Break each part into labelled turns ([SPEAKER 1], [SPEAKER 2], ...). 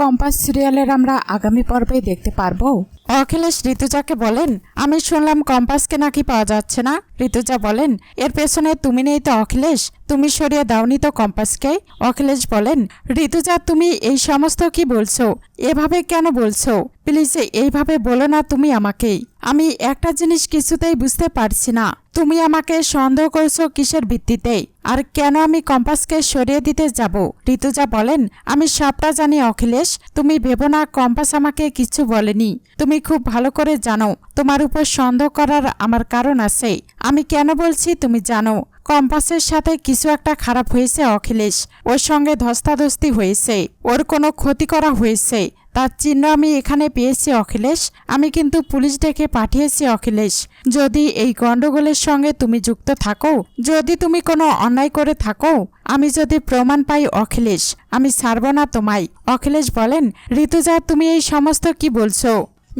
[SPEAKER 1] Compass সিরিয়ালের আমরা আগামী পর্বে দেখতে পারব। অখিলেশ ঋতুজাকে বলেন, আমি শুনলাম কম্পাসকে নাকি পাওয়া যাচ্ছে না। ঋতুজা বলেন, এর পেছনে তুমি নেই তো অখিলেশ? তুমি সরিয়ে দাওনি তো কম্পাসকে? অখিলেশ বলেন, ঋতুজা, তুমি এই সমস্ত কি বলছো? এভাবে কেন বলছো? প্লিজ এইভাবে বলো না তুমি আমাকেই। আমি একটা জিনিস কিছুতেই বুঝতে পারছি না। তুমি আমাকে সন্দেহ করছ কিসের ভিত্তিতে? আর কেন আমি কম্পাসকে সরিয়ে দিতে যাব? ঋতুজা বলেন, আমি সবটা জানি, অখিলেশ। তুমি ভেবো না, কম্পাস আমাকে কিছু বলেনি। তুমি খুব ভালো করে জানো, তোমার উপর সন্দেহ করার আমার কারণ আছে। আমি কেন বলছি তুমি জানো? কম্পাসের সাথে কিছু একটা খারাপ হয়েছে, অখিলেশ। ওর সঙ্গে ধস্তাধস্তি হয়েছে। ওর কোনো ক্ষতি করা হয়েছে। তার চিহ্ন আমি এখানে পেয়েছি, অখিলেশ। আমি কিন্তু পুলিশ ডেকে পাঠিয়েছি, অখিলেশ। যদি এই গণ্ডগোলের সঙ্গে তুমি যুক্ত থাকো, যদি তুমি কোনো অন্যায় করে থাকো, আমি যদি প্রমাণ পাই, অখিলেশ, আমি ছাড়ব না তোমায়। অখিলেশ বলেন, ঋতুজা, তুমি এই সমস্ত কি বলছো?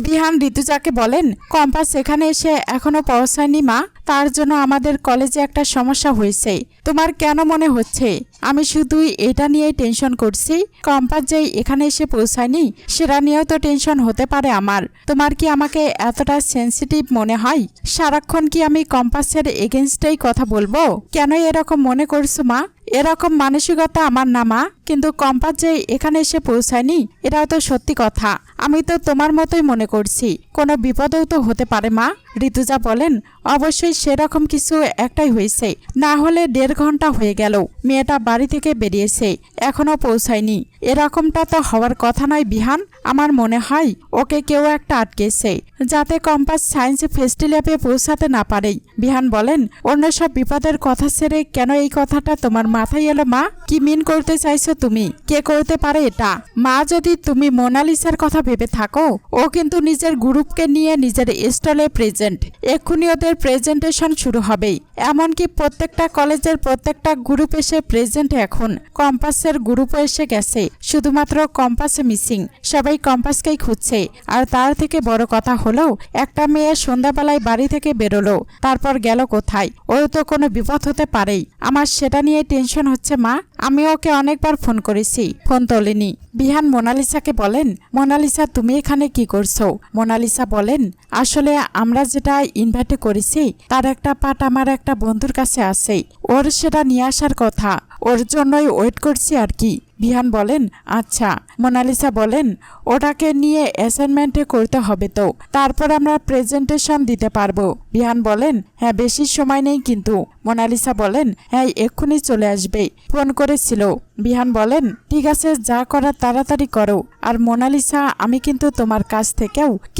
[SPEAKER 1] বিহান ঋতুজাকে বলেন, কম্পাস, এখানে এসে এখনও পৌঁছায়নি মা। তার জন্য আমাদের কলেজে একটা সমস্যা হয়েছে। তোমার কেন মনে হচ্ছে? আমি শুধুই এটা নিয়েই টেনশন করছি। কম্পাস যেই এখানে এসে পৌঁছায়নি, সেটা নিয়েও তো টেনশন হতে পারে আমার। তোমার কি আমাকে এতটা সেন্সিটিভ মনে হয়? সারাক্ষণ কি আমি কম্পাসের এগেনস্টেই কথা বলব? কেন এরকম মনে করছ মা? এরকম মানসিকতা আমার না মা। কিন্তু কম্পাস যে এখানে এসে পৌঁছায়নি, এটাও তো সত্যি কথা। আমি তো তোমার মতোই মনে করছি। কোনো বিপদেও তো হতে পারে, মা। ঋতুজা বলেন, অবশ্যই সেরকম কিছু একটাই হয়েছে। না হলে দেড় ঘণ্টা হয়ে গেল। মেয়েটা বাড়ি থেকে বেরিয়েছে এখনও পৌঁছায়নি। এরকমটা তো হওয়ার কথা নয়, বিহান। আমার মনে হয় ওকে কেউ একটা আটকেছে, যাতে কম্পাস সায়েন্স ফেস্টিভ্যালে পৌঁছাতে না পারে। বিহান বলেন, অন্য সব বিপদের কথা ছেড়ে কেন এই কথাটা তোমার মাথায় এলো, মা? কি মিন করতে চাইছো তুমি? কে করতে পারে এটা? মা, যদি তুমি মোনালিসার কথা ভেবে থাকো, ও কিন্তু নিজের গ্রুপকে নিয়ে নিজের স্টলে প্রেজেন্ট। এক্ষুনি ওদের প্রেজেন্টেশন শুরু হবেই। এমনকি প্রত্যেকটা কলেজের প্রত্যেকটা গ্রুপ এসে প্রেজেন্ট এখন। কম্পাসের গ্রুপও এসে গেছে। শুধুমাত্র কম্পাসে মিসিং। সবাই কম্পাসকেই খুঁজছে। আর তার থেকে বড় কথা হলো, একটা মেয়ে সন্ধ্যাবেলায় বাড়ি থেকে বেরোলো। তারপর গেল কোথায়? ওর তো কোনো বিপদ হতে পারেই। আমার সেটা নিয়ে টেনশন হচ্ছে, মা। আমি ওকে অনেকবার ফোন করেছি। ফোন তোলেনি। বিহান মোনালিসাকে বলেন, মোনালিসা, তুমি এখানে কি করছ? মোনালিসা বলেন, আসলে আমরা যেটা ইনভাইট করেছি, তার একটা পাট আমার একটা বন্ধুর কাছে আছে। ওর সেটা নিয়ে আসার কথা। ওর জন্যই ওয়েট করছি আর কি। বিহান বলেন আচ্ছা। মোনালিসা বলেন, ওটাকে নিয়ে অ্যাসাইনমেন্টে করতে হবে তো। তারপর আমরা প্রেজেন্টেশন দিতে পারব। বিহান বলেন হ্যাঁ বেশি সময় নেই কিন্তু। মোনালিসা বলেন হ্যাঁ এক্ষুনি চলে আসবে। ফোন করেছিল। বিহান বলেন, ঠিক আছে, যা করার তাড়াতাড়ি করো। আর মোনালিসা, আমি কিন্তু তোমার কাছ থেকেও